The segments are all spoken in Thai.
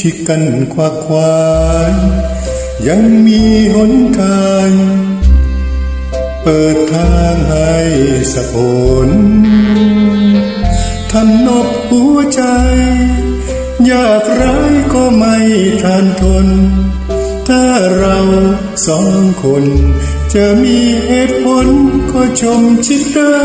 ที่กันควักควายยังมีหนทางเปิดทางให้สะโอนทันนบหัวใจ อยากร้ายก็ไม่ทานทน ถ้าเราสองคนจะมีเหตุผลก็ชมชิดได้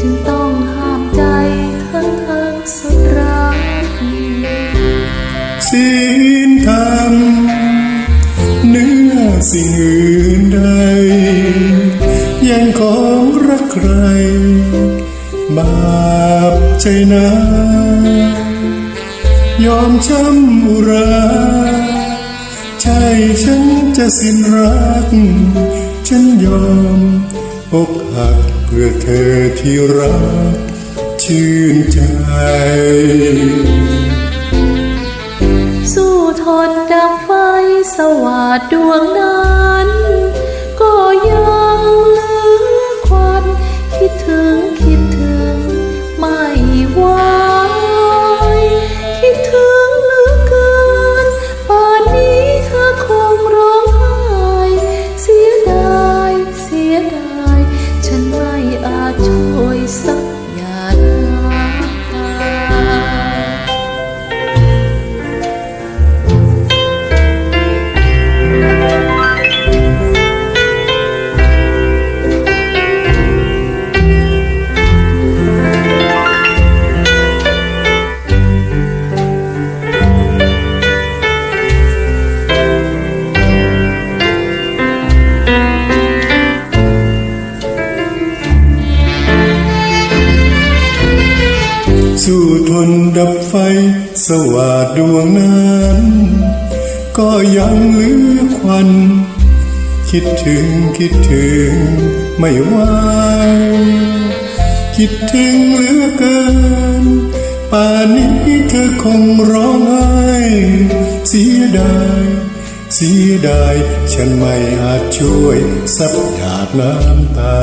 จึงต้องห้ามใจทั้งทางสุดรักศีลธรรมเนื้อสิ่งอื่นใด ยังของรักใคร บาปใจนะยอมช้ำอุราใช่ฉันจะสิ้นรัก ฉันยอม อกหักเพื่อเธอที่รัก ชื่นใจ สู้ทนดับไฟสวาดดวงนั้น นดับไฟสว่างดวงนั้น ก็ยังเหลือควัน คิดถึงคิดถึงไม่ไหวคิดถึงเหลือเกิน ป่านนี้เธอคงร้องไห้เสียดายเสียดายฉันไม่อาจช่วยซับหยาดน้ำตา